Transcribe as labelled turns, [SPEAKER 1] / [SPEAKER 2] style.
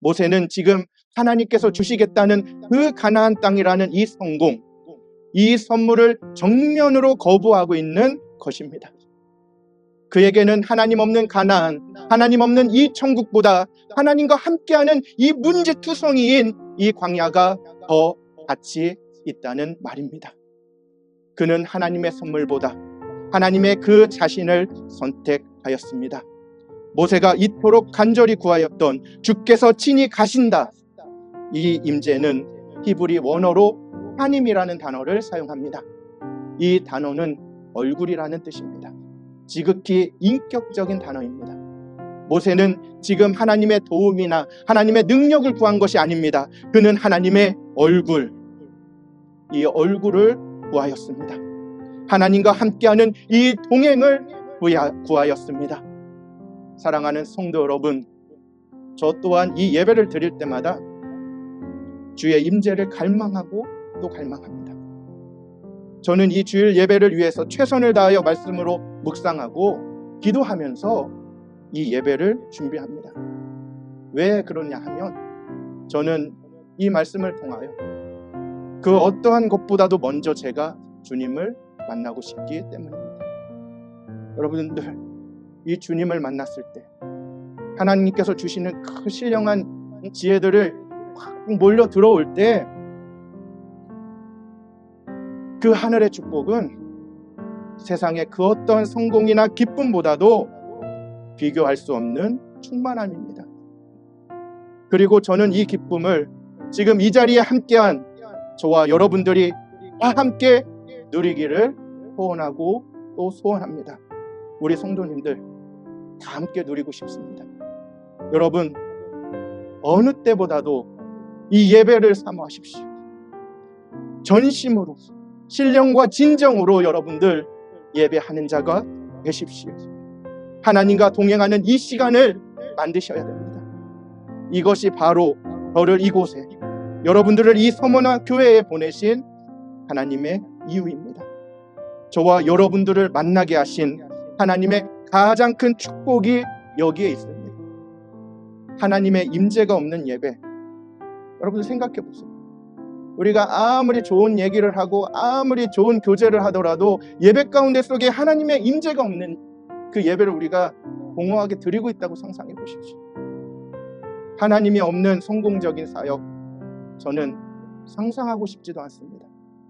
[SPEAKER 1] 모세는 지금 하나님께서 주시겠다는 그 가나안 땅이라는 이 성공, 이 선물을 정면으로 거부하고 있는 것입니다. 그에게는 하나님 없는 가나안, 하나님 없는 이 천국보다 하나님과 함께하는 이 문제투성이인 이 광야가 더 가치 있다는 말입니다. 그는 하나님의 선물보다 하나님의 그 자신을 선택하였습니다. 모세가 이토록 간절히 구하였던 주께서 친히 가신다. 이 임재는 히브리 원어로 하님이라는 단어를 사용합니다. 이 단어는 얼굴이라는 뜻입니다. 지극히 인격적인 단어입니다. 모세는 지금 하나님의 도움이나 하나님의 능력을 구한 것이 아닙니다. 그는 하나님의 얼굴, 이 얼굴을 구하였습니다. 하나님과 함께하는 이 동행을 구하- 구하였습니다. 사랑하는 성도 여러분, 저 또한 이 예배를 드릴 때마다 주의 임재를 갈망하고 또 갈망합니다. 저는 이 주일 예배를 위해서 최선을 다하여 말씀으로 묵상하고 기도하면서 이 예배를 준비합니다. 왜 그러냐 하면 저는 이 말씀을 통하여 그 어떠한 것보다도 먼저 제가 주님을 만나고 싶기 때문입니다. 여러분들 이 주님을 만났을 때 하나님께서 주시는 그 신령한 지혜들을 확 몰려 들어올 때 그 하늘의 축복은 세상의 그 어떤 성공이나 기쁨보다도 비교할 수 없는 충만함입니다. 그리고 저는 이 기쁨을 지금 이 자리에 함께한 저와 여러분들이 다 함께 누리기를 소원하고 또 소원합니다. 우리 성도님들 다 함께 누리고 싶습니다. 여러분 어느 때보다도 이 예배를 사모하십시오. 전심으로 신령과 진정으로 여러분들 예배하는 자가 되십시오. 하나님과 동행하는 이 시간을 만드셔야 됩니다. 이것이 바로 저를 이곳에 여러분들을 이 서머나 교회에 보내신 하나님의 이유입니다. 저와 여러분들을 만나게 하신 하나님의 가장 큰 축복이 여기에 있습니다. 하나님의 임재가 없는 예배. 여러분 생각해 보세요. 우리가 아무리 좋은 얘기를 하고 아무리 좋은 교제를 하더라도 예배 가운데 속에 하나님의 임재가 없는 그 예배를 우리가 공허하게 드리고 있다고 상상해 보십시오. 하나님이 없는 성공적인 사역 저는 상상하고 싶지도 않습니다.